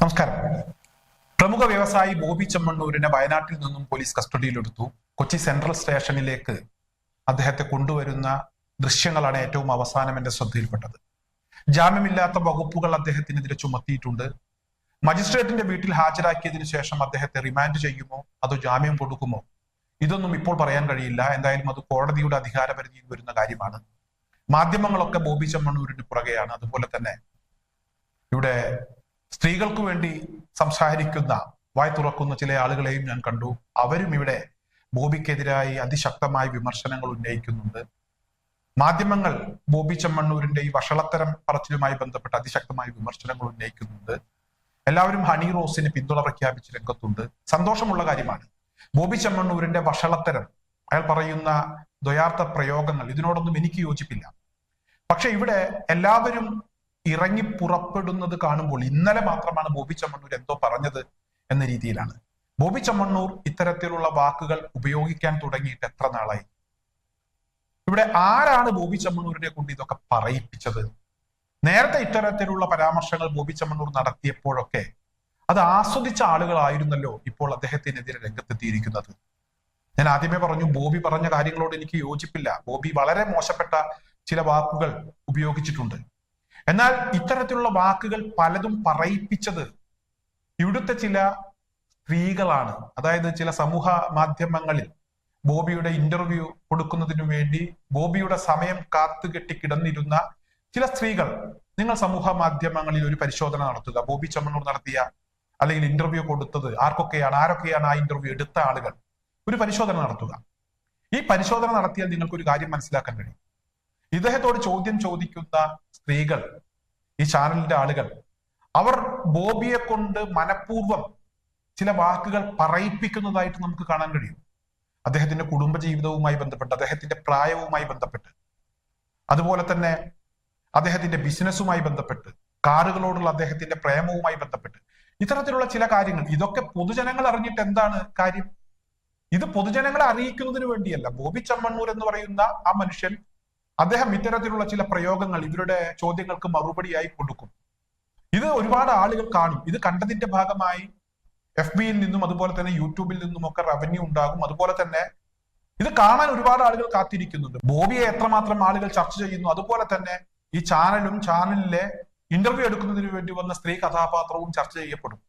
നമസ്കാരം. പ്രമുഖ വ്യവസായി ബോബി ചെമ്മണ്ണൂരിനെ വയനാട്ടിൽ നിന്നും പോലീസ് കസ്റ്റഡിയിലെടുത്തു. കൊച്ചി സെൻട്രൽ സ്റ്റേഷനിലേക്ക് അദ്ദേഹത്തെ കൊണ്ടുവരുന്ന ദൃശ്യങ്ങളാണ് ഏറ്റവും അവസാനം എന്റെ ശ്രദ്ധയിൽപ്പെട്ടത്. ജാമ്യമില്ലാത്ത വകുപ്പുകൾ അദ്ദേഹത്തിനെതിരെ ചുമത്തിയിട്ടുണ്ട്. മജിസ്ട്രേറ്റിന്റെ വീട്ടിൽ ഹാജരാക്കിയതിനു ശേഷം അദ്ദേഹത്തെ റിമാൻഡ് ചെയ്യുമോ? അതോ ജാമ്യം കൊടുക്കുമോ? ഇതൊന്നും ഇപ്പോൾ പറയാൻ കഴിയില്ല. എന്തായാലും അത് കോടതിയുടെ അധികാരപരിധിയിൽ വരുന്ന കാര്യമാണ്. മാധ്യമങ്ങളൊക്കെ ബോബി ചെമ്മണ്ണൂരിന് പുറകെയാണ്. അതുപോലെ തന്നെ ഇവിടെ സ്ത്രീകൾക്ക് വേണ്ടി സംസാരിക്കുന്ന വായി തുറക്കുന്ന ചില ആളുകളെയും ഞാൻ കണ്ടു. അവരും ഇവിടെ ബോബിക്കെതിരായി അതിശക്തമായ വിമർശനങ്ങൾ ഉന്നയിക്കുന്നുണ്ട്. മാധ്യമങ്ങൾ ബോബി ചെമ്മണ്ണൂരിന്റെ ഈ വഷളത്തരം പറച്ചിലുമായി ബന്ധപ്പെട്ട് അതിശക്തമായ വിമർശനങ്ങൾ ഉന്നയിക്കുന്നുണ്ട്. എല്ലാവരും ഹണി റോസിന് പിന്തുണ പ്രഖ്യാപിച്ച് രംഗത്തുണ്ട്. സന്തോഷമുള്ള കാര്യമാണ്. ബോബി ചെമ്മണ്ണൂരിന്റെ വഷളത്തരം അയാൾ പറയുന്ന ദ്വയാർത്ഥ പ്രയോഗങ്ങൾ ഇതിനോടൊന്നും എനിക്ക് യോജിപ്പില്ല. പക്ഷെ ഇവിടെ എല്ലാവരും ഇറങ്ങി പുറപ്പെടുന്നത് കാണുമ്പോൾ ഇന്നലെ മാത്രമാണ് ബോബി ചമ്മണ്ണൂർ എന്തോ പറഞ്ഞത് എന്ന രീതിയിലാണ്. ബോബി ചമ്മണ്ണൂർ ഇത്തരത്തിലുള്ള വാക്കുകൾ ഉപയോഗിക്കാൻ തുടങ്ങിയിട്ട് എത്ര നാളായി? ഇവിടെ ആരാണ് ബോബി ചമ്മണ്ണൂരിനെ കൊണ്ട് ഇതൊക്കെ പറയിപ്പിച്ചത്? നേരത്തെ ഇത്തരത്തിലുള്ള പരാമർശങ്ങൾ ബോബി ചമ്മണ്ണൂർ നടത്തിയപ്പോഴൊക്കെ അത് ആസ്വദിച്ച ആളുകളായിരുന്നല്ലോ ഇപ്പോൾ അദ്ദേഹത്തിനെതിരെ രംഗത്തെത്തിയിരിക്കുന്നത്. ഞാൻ ആദ്യമേ പറഞ്ഞു ബോബി പറഞ്ഞ കാര്യങ്ങളോട് എനിക്ക് യോജിപ്പില്ല. ബോബി വളരെ മോശപ്പെട്ട ചില വാക്കുകൾ ഉപയോഗിച്ചിട്ടുണ്ട്. എന്നാൽ ഇത്തരത്തിലുള്ള വാക്കുകൾ പലതും പറയിപ്പിച്ചത് ഇവിടുത്തെ ചില സ്ത്രീകളാണ്. അതായത് ചില സമൂഹ മാധ്യമങ്ങളിൽ ബോബിയുടെ ഇന്റർവ്യൂ കൊടുക്കുന്നതിനു വേണ്ടി ബോബിയുടെ സമയം കാത്തുകെട്ടി കിടന്നിരുന്ന ചില സ്ത്രീകൾ. നിങ്ങൾ സമൂഹ മാധ്യമങ്ങളിൽ ഒരു പരിശോധന നടത്തുക. ബോബി ചമ്മണ്ണൂർ നടത്തിയ അല്ലെങ്കിൽ ഇന്റർവ്യൂ കൊടുത്തത് ആർക്കൊക്കെയാണ് ആരൊക്കെയാണ് ആ ഇന്റർവ്യൂ എടുത്ത ആളുകൾ? ഒരു പരിശോധന നടത്തുക. ഈ പരിശോധന നടത്തിയാൽ നിങ്ങൾക്ക് ഒരു കാര്യം മനസ്സിലാക്കാൻ കഴിയും. ഇദ്ദേഹത്തോട് ചോദ്യം ചോദിക്കുന്ന സ്ത്രീകൾ ഈ ചാനലിന്റെ ആളുകൾ അവർ ബോബിയെ കൊണ്ട് മനഃപൂർവം ചില വാക്കുകൾ പറയിപ്പിക്കുന്നതായിട്ട് നമുക്ക് കാണാൻ കഴിയും. അദ്ദേഹത്തിന്റെ കുടുംബ ജീവിതവുമായി ബന്ധപ്പെട്ട് അദ്ദേഹത്തിന്റെ പ്രായവുമായി ബന്ധപ്പെട്ട്. അതുപോലെ തന്നെ അദ്ദേഹത്തിന്റെ ബിസിനസ്സുമായി ബന്ധപ്പെട്ട് കാറുകളോടുള്ള അദ്ദേഹത്തിന്റെ പ്രേമവുമായി ബന്ധപ്പെട്ട്. ഇത്തരത്തിലുള്ള ചില കാര്യങ്ങൾ ഇതൊക്കെ പൊതുജനങ്ങൾ അറിഞ്ഞിട്ട് എന്താണ് കാര്യം? ഇത് പൊതുജനങ്ങളെ അറിയിക്കുന്നതിന് വേണ്ടിയല്ല. ബോബി ചമ്മണ്ണൂർ എന്ന് പറയുന്ന ആ മനുഷ്യൻ അദ്ദേഹം ഇത്തരത്തിലുള്ള ചില പ്രയോഗങ്ങൾ ഇവരുടെ ചോദ്യങ്ങൾക്ക് മറുപടിയായി കൊടുക്കും. ഇത് ഒരുപാട് ആളുകൾ കാണും. ഇത് കണ്ടതിന്റെ ഭാഗമായി എഫ് ബിയിൽ നിന്നും അതുപോലെ തന്നെ യൂട്യൂബിൽ നിന്നും ഒക്കെ റവന്യൂ ഉണ്ടാകും. അതുപോലെ തന്നെ ഇത് കാണാൻ ഒരുപാട് ആളുകൾ കാത്തിരിക്കുന്നുണ്ട്. ബോബിയെ എത്രമാത്രം ആളുകൾ ചർച്ച ചെയ്യുന്നു. അതുപോലെ തന്നെ ഈ ചാനലും ചാനലിലെ ഇന്റർവ്യൂ എടുക്കുന്നതിന് വേണ്ടി വന്ന സ്ത്രീ കഥാപാത്രവും ചർച്ച ചെയ്യപ്പെടും.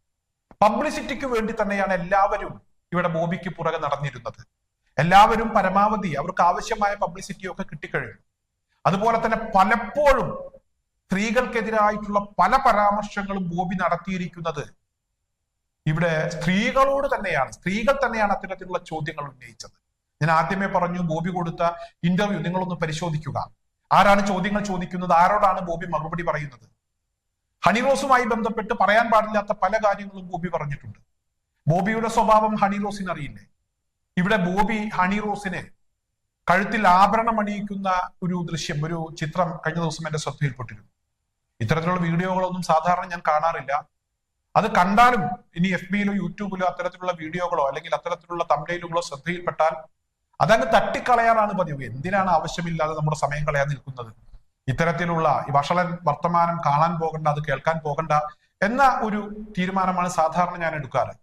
പബ്ലിസിറ്റിക്ക് വേണ്ടി തന്നെയാണ് എല്ലാവരും ഇവിടെ ബോബിക്ക് പുറകെ നടന്നിരുന്നത്. എല്ലാവരും പരമാവധി അവർക്ക് ആവശ്യമായ പബ്ലിസിറ്റിയൊക്കെ കിട്ടിക്കഴിഞ്ഞു. അതുപോലെ തന്നെ പലപ്പോഴും സ്ത്രീകൾക്കെതിരായിട്ടുള്ള പല പരാമർശങ്ങളും ബോബി നടത്തിയിരിക്കുന്നത് ഇവിടെ സ്ത്രീകളോട് തന്നെയാണ്. സ്ത്രീകൾ തന്നെയാണ് അത്തരത്തിലുള്ള ചോദ്യങ്ങൾ ഉന്നയിച്ചത്. ഞാൻ ആദ്യമേ പറഞ്ഞു ബോബി കൊടുത്ത ഇന്റർവ്യൂ നിങ്ങളൊന്ന് പരിശോധിക്കുക. ആരാണ് ചോദ്യങ്ങൾ ചോദിക്കുന്നത്? ആരോടാണ് ബോബി മറുപടി പറയുന്നത്? ഹണിറോസുമായി ബന്ധപ്പെട്ട് പറയാൻ പാടില്ലാത്ത പല കാര്യങ്ങളും ബോബി പറഞ്ഞിട്ടുണ്ട്. ബോബിയുടെ സ്വഭാവം ഹണിറോസിന് അറിയില്ലേ ഇവിടെ ബോബി ഹണി റോസിനെ കഴുത്തിൽ ആഭരണം അണിയിക്കുന്ന ഒരു ദൃശ്യം ഒരു ചിത്രം കഴിഞ്ഞ ദിവസം എന്റെ ശ്രദ്ധയിൽപ്പെട്ടിരുന്നു. ഇത്തരത്തിലുള്ള വീഡിയോകളൊന്നും സാധാരണ ഞാൻ കാണാറില്ല. അത് കണ്ടാലും ഇനി എഫ് ബിയിലോ യൂട്യൂബിലോ അത്തരത്തിലുള്ള വീഡിയോകളോ അല്ലെങ്കിൽ അത്തരത്തിലുള്ള തമിഴിലുകളോ ശ്രദ്ധയിൽപ്പെട്ടാൽ അതങ്ങ് തട്ടിക്കളയാറാണ് പതിവ്. എന്തിനാണ് ആവശ്യമില്ലാതെ നമ്മുടെ സമയം കളയാൻ നിൽക്കുന്നത്? ഇത്തരത്തിലുള്ള ഈ വഷളൻ വർത്തമാനം കാണാൻ പോകണ്ട അത് കേൾക്കാൻ പോകണ്ട എന്ന ഒരു തീരുമാനമാണ് സാധാരണ ഞാൻ എടുക്കാറ്.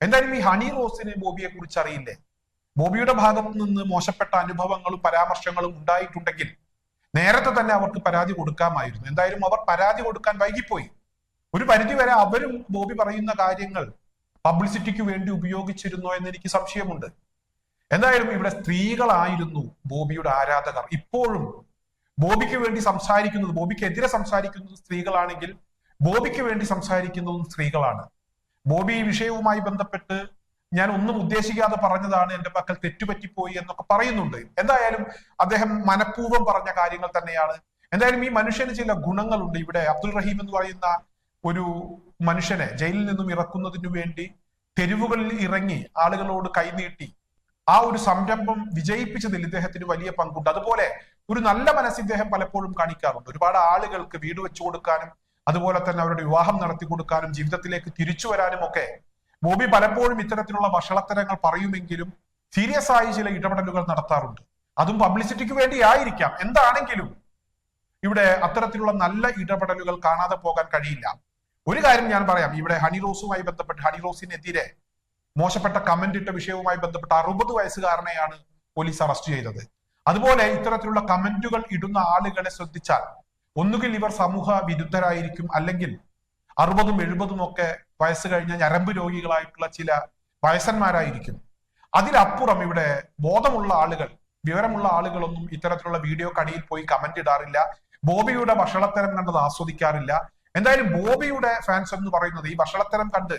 എന്തായാലും ഈ ഹണി റോസിന് ബോബിയെ കുറിച്ച് അറിയില്ലേ ബോബിയുടെ ഭാഗത്ത് നിന്ന് മോശപ്പെട്ട അനുഭവങ്ങളും പരാമർശങ്ങളും ഉണ്ടായിട്ടുണ്ടെങ്കിൽ നേരത്തെ തന്നെ അവർക്ക് പരാതി കൊടുക്കാമായിരുന്നു. എന്തായാലും അവർ പരാതി കൊടുക്കാൻ വൈകിപ്പോയി. ഒരു പരിധിവരെ അവരും ബോബി പറയുന്ന കാര്യങ്ങൾ പബ്ലിസിറ്റിക്ക് വേണ്ടി ഉപയോഗിച്ചിരുന്നോ എന്ന് എനിക്ക് സംശയമുണ്ട്. എന്തായാലും ഇവിടെ സ്ത്രീകളായിരുന്നു ബോബിയുടെ ആരാധകർ. ഇപ്പോഴും ബോബിക്ക് വേണ്ടി സംസാരിക്കുന്നത് ബോബിക്കെതിരെ സംസാരിക്കുന്നത് സ്ത്രീകളാണെങ്കിൽ ബോബിക്ക് വേണ്ടി സംസാരിക്കുന്നതും സ്ത്രീകളാണ്. ബോബി ഈ വിഷയവുമായി ബന്ധപ്പെട്ട് ഞാൻ ഒന്നും ഉദ്ദേശിക്കാതെ പറഞ്ഞതാണ് എന്റെ പക്കൽ തെറ്റുപറ്റിപ്പോയി എന്നൊക്കെ പറയുന്നുണ്ട്. എന്തായാലും അദ്ദേഹം മനഃപൂർവം പറഞ്ഞ കാര്യങ്ങൾ തന്നെയാണ്. എന്തായാലും ഈ മനുഷ്യന് ചില ഗുണങ്ങളുണ്ട് ഇവിടെ. അബ്ദുൾ റഹീം എന്ന് പറയുന്ന ഒരു മനുഷ്യനെ ജയിലിൽ നിന്നും ഇറക്കുന്നതിനു വേണ്ടി തെരുവുകളിൽ ഇറങ്ങി ആളുകളോട് കൈനീട്ടി ആ ഒരു സംരംഭം വിജയിപ്പിച്ചതിൽ ഇദ്ദേഹത്തിന് വലിയ പങ്കുണ്ട്. അതുപോലെ ഒരു നല്ല മനസ്സ് ഇദ്ദേഹം പലപ്പോഴും കാണിക്കാറുണ്ട്. ഒരുപാട് ആളുകൾക്ക് വീട് വെച്ചു കൊടുക്കാനും അതുപോലെ തന്നെ അവരുടെ വിവാഹം നടത്തി കൊടുക്കാനും ജീവിതത്തിലേക്ക് തിരിച്ചു വരാനും ഒക്കെ ബോബി പലപ്പോഴും ഇത്തരത്തിലുള്ള വഷളത്തരങ്ങൾ പറയുമെങ്കിലും സീരിയസ് ആയി ചില ഇടപെടലുകൾ നടത്താറുണ്ട്. അതും പബ്ലിസിറ്റിക്ക് വേണ്ടി ആയിരിക്കാം എന്താണെങ്കിലും ഇവിടെ അത്തരത്തിലുള്ള നല്ല ഇടപെടലുകൾ കാണാതെ പോകാൻ കഴിയില്ല. ഒരു കാര്യം ഞാൻ പറയാം. ഇവിടെ ഹണി റോസുമായി ബന്ധപ്പെട്ട് ഹണി റോസിനെതിരെ മോശപ്പെട്ട കമന്റ് ഇട്ട വിഷയവുമായി ബന്ധപ്പെട്ട് അറുപത് വയസ്സുകാരനെയാണ് പോലീസ് അറസ്റ്റ് ചെയ്തത്. അതുപോലെ ഇത്തരത്തിലുള്ള കമന്റുകൾ ഇടുന്ന ആളുകളെ ശ്രദ്ധിച്ചാൽ ഒന്നുകിൽ ഇവർ സമൂഹ വിരുദ്ധരായിരിക്കും അല്ലെങ്കിൽ അറുപതും എഴുപതും ഒക്കെ വയസ്സ് കഴിഞ്ഞ ഞരമ്പ് രോഗികളായിട്ടുള്ള ചില വയസ്സന്മാരായിരിക്കും. അതിലപ്പുറം ഇവിടെ ബോധമുള്ള ആളുകൾ വിവരമുള്ള ആളുകളൊന്നും ഇത്തരത്തിലുള്ള വീഡിയോ കടിയിൽ പോയി കമന്റ് ഇടാറില്ല. ബോബിയുടെ ഭക്ഷണത്തരം കണ്ടത് ആസ്വദിക്കാറില്ല. എന്തായാലും ബോബിയുടെ ഫാൻസ് എന്ന് പറയുന്നത് ഈ ഭക്ഷണത്തരം കണ്ട്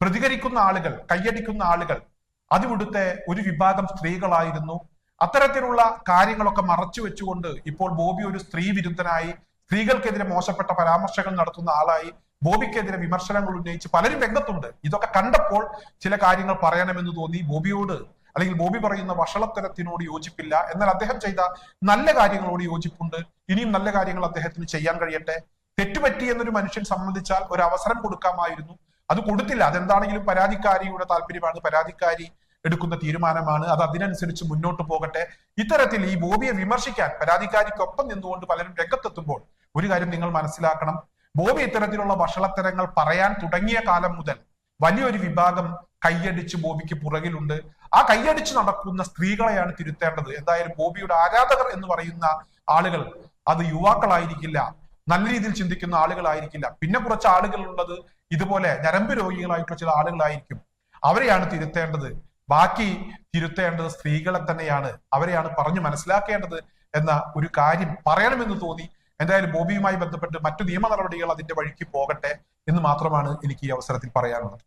പ്രതികരിക്കുന്ന ആളുകൾ കയ്യടിക്കുന്ന ആളുകൾ അതിവിടുത്തെ ഒരു വിഭാഗം സ്ത്രീകളായിരുന്നു. അത്തരത്തിലുള്ള കാര്യങ്ങളൊക്കെ മറച്ചു വെച്ചുകൊണ്ട് ഇപ്പോൾ ബോബി ഒരു സ്ത്രീ വിരുദ്ധനായി സ്ത്രീകൾക്കെതിരെ മോശപ്പെട്ട പരാമർശങ്ങൾ നടത്തുന്ന ആളായി. ബോബിക്കെതിരെ വിമർശനങ്ങൾ ഉന്നയിച്ച് പലരും രംഗത്തുണ്ട്. ഇതൊക്കെ കണ്ടപ്പോൾ ചില കാര്യങ്ങൾ പറയണമെന്ന് തോന്നി. ബോബിയോട് അല്ലെങ്കിൽ ബോബി പറയുന്ന വഷളത്തരത്തിനോട് യോജിപ്പില്ല. എന്നാൽ അദ്ദേഹം ചെയ്ത നല്ല കാര്യങ്ങളോട് യോജിപ്പുണ്ട്. ഇനിയും നല്ല കാര്യങ്ങൾ അദ്ദേഹത്തിന് ചെയ്യാൻ കഴിയട്ടെ. തെറ്റുപറ്റി എന്നൊരു മനുഷ്യൻ സംബന്ധിച്ചാൽ ഒരു അവസരം കൊടുക്കാമായിരുന്നു. അത് കൊടുത്തില്ല. അതെന്താണെങ്കിലും പരാതിക്കാരിയുടെ താല്പര്യമാണ് പരാതിക്കാരി എടുക്കുന്ന തീരുമാനമാണ്. അത് അതിനനുസരിച്ച് മുന്നോട്ട് പോകട്ടെ. ഇത്തരത്തിൽ ഈ ബോബിയെ വിമർശിക്കാൻ പരാതിക്കാരിക്കൊപ്പം നിന്നുകൊണ്ട് പലരും രംഗത്തെത്തുമ്പോൾ ഒരു കാര്യം നിങ്ങൾ മനസ്സിലാക്കണം. ബോബി ഇത്തരത്തിലുള്ള വഷളത്തരങ്ങൾ പറയാൻ തുടങ്ങിയ കാലം മുതൽ വലിയൊരു വിഭാഗം കൈയടിച്ച് ബോബിക്ക് പുറകിലുണ്ട്. ആ കൈയടിച്ച് നടക്കുന്ന സ്ത്രീകളെയാണ് തിരുത്തേണ്ടത്. എന്തായാലും ബോബിയുടെ ആരാധകർ എന്ന് പറയുന്ന ആളുകൾ അത് യുവാക്കളായിരിക്കില്ല. നല്ല രീതിയിൽ ചിന്തിക്കുന്ന ആളുകളായിരിക്കില്ല. പിന്നെ കുറച്ച് ആളുകൾ ഉള്ളത് ഇതുപോലെ ഞരമ്പ് രോഗികളായിട്ടുള്ള ചില ആളുകളായിരിക്കും. അവരെയാണ് തിരുത്തേണ്ടത്. ബാക്കി തിരുത്തേണ്ടത് സ്ത്രീകളെ തന്നെയാണ്. അവരെയാണ് പറഞ്ഞു മനസ്സിലാക്കേണ്ടത് എന്ന ഒരു കാര്യം പറയണമെന്ന് തോന്നി. എന്തായാലും ബോബിയുമായി ബന്ധപ്പെട്ട് മറ്റു നിയമ നടപടികൾ അതിന്റെ വഴിക്ക് പോകട്ടെ എന്ന് മാത്രമാണ് എനിക്ക് ഈ അവസരത്തിൽ പറയാനുള്ളത്.